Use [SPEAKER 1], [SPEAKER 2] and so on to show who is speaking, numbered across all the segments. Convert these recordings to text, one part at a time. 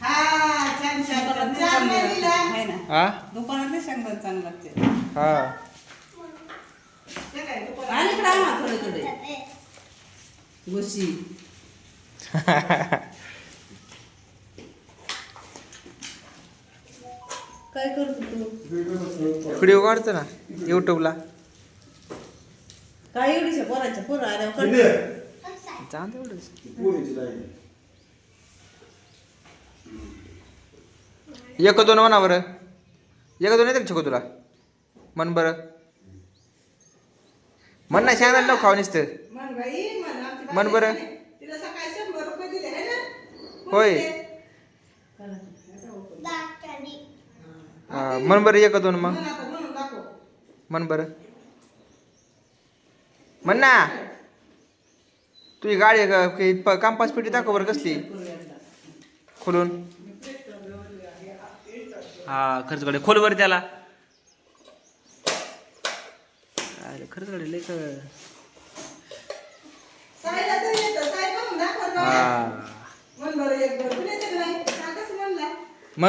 [SPEAKER 1] हा
[SPEAKER 2] हा
[SPEAKER 3] चांगले लागते
[SPEAKER 2] हा.
[SPEAKER 3] आणि इकडे आणा थोडे थोडे. गोशी काय करतो तू?
[SPEAKER 2] व्हिडिओ काढतो ना युट्यूबला
[SPEAKER 3] काय एवढीशा पोराच्या पोरं आल्यावर करतो.
[SPEAKER 2] जाऊन दे एवढंच. एक दोन म्हणा बरं. एक दोन येतं छको तुला? म्हण बरं. म्हण ना सांगायला नको खाऊ नुसतं
[SPEAKER 1] बाई, आमची
[SPEAKER 2] म्हण बरं.
[SPEAKER 1] बाई तिला सकाळी शंभर रुपये दिले है ना?
[SPEAKER 2] होय. हा, म्हण बरं एक दोन मग.
[SPEAKER 1] म्हण आता म्हणून दाखव.
[SPEAKER 2] म्हण बरं. म्हण ना तुझी गाडी कंपास पेटी दाखव बरं कसली. खोलून. हा खर्च कडे खोल बरं त्याला. अरे खर्च कडे लय का
[SPEAKER 1] साईला तरी येतं. साई म्हणून दाखव ना.
[SPEAKER 2] हा
[SPEAKER 1] म्हण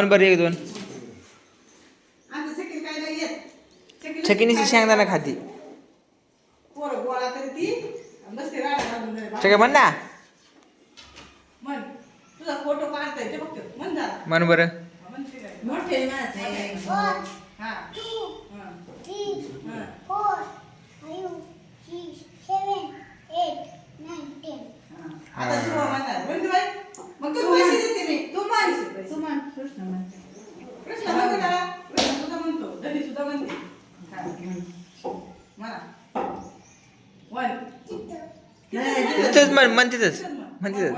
[SPEAKER 1] बरं एक दोन.
[SPEAKER 2] छकिनीची शेंगदाणा खाती.
[SPEAKER 1] गोळा ती. आणि बसते राडा.
[SPEAKER 2] छके म्हण ना.
[SPEAKER 1] म्हण. तुझा फोटो काढताय ते बघतो. म्हण जरा.
[SPEAKER 2] म्हण बरं.
[SPEAKER 3] मोठे.
[SPEAKER 1] आता सुरू म्हणणार बंधू बाई मग तू पैसे देते मी
[SPEAKER 3] तू मान तू मान कृष्ण मान
[SPEAKER 1] प्रश्न नको करा प्रश्न सुद्धा म्हणतो धनी सुद्धा म्हणते हा. म्हणा वन
[SPEAKER 2] तिथंच म्हण म्हण तिथंच तिथंच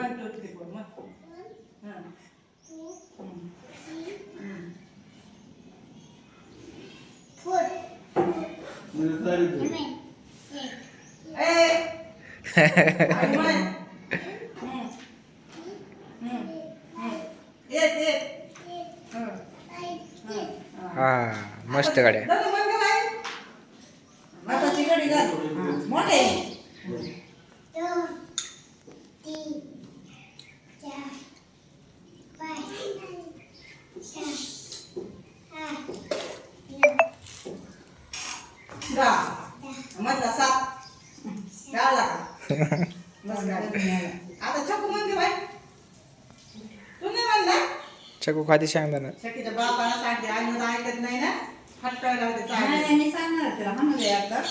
[SPEAKER 1] हा.
[SPEAKER 2] मस्त गाड्या.
[SPEAKER 3] मोठे.
[SPEAKER 1] गा. म्हणला सात गाळला का? बस गाळला. आता छकू म्हणते बाई. तू नाही म्हणला?
[SPEAKER 2] छकू खाती शेंगदाणा.
[SPEAKER 1] शकीच्या बापाला सांगते आई मला ऐकत नाही ना. लावते चालेल.
[SPEAKER 3] मी सांगणार आता.